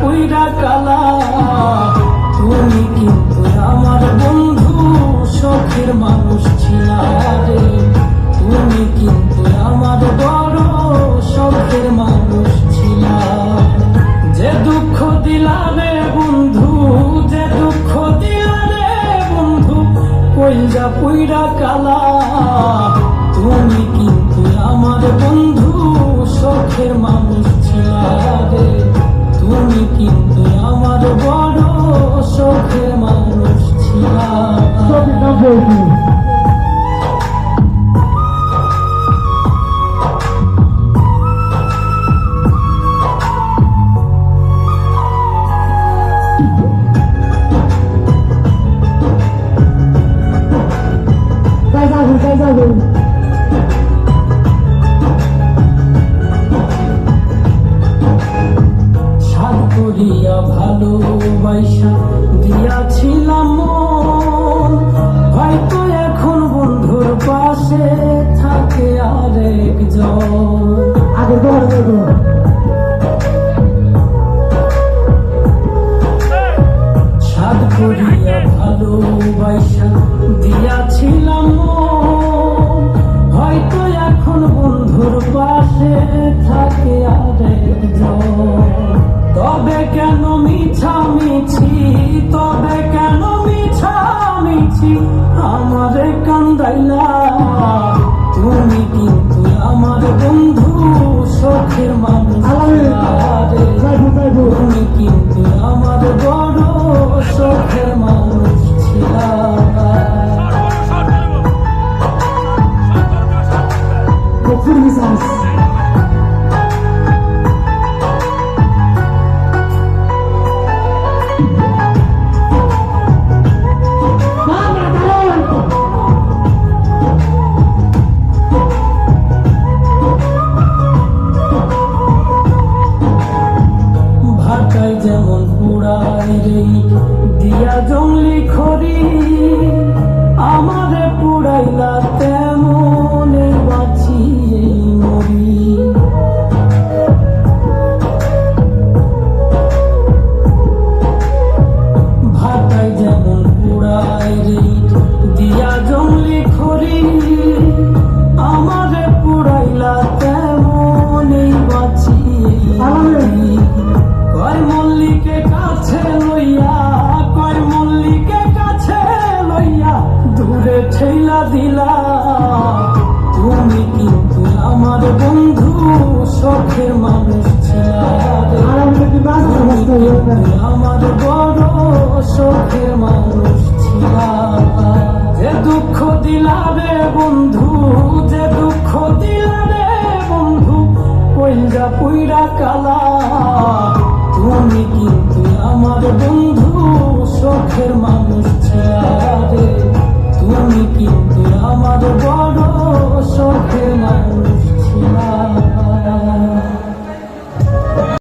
কইরা কালা, তুমি কিন্তু আমার বন্ধু শখের মানুষ ছিলা তুমি কিন্তু আমার বড় শখের মানুষ ছিলা। যে দুঃখ দিলা রে বন্ধু, যে দুঃখ দিলা রে বন্ধু, কইরা কইরা কালা। কিন্তু আমার বড় শখের মানুষ ছিলা সাত করিয়া ভালোবাসা দিয়াছিলাম মিছামিছি তবে কেন মিছামিছি আমারে কান্দাইলা তুমি কিন্তু আমার বন্ধু শখের মানুষ তুমি কিন্তু আমার বড় শখের মানুষ ছিলা যেমন পুরাই রে। দিয়া জঙ্গলি খড়ি কাছে লইয়া, কয় মল্লিকে কাছে লইয়া, দূরে ঠেলা দিলা। তুমি কিন্তু আমার বন্ধু শখের মানুষ আমার বড় শখের মানুষ ছিলা। যে দুঃখ দিলা রে বন্ধু, যে দুঃখ দিলা রে বন্ধু কইরা পুইরা কালা।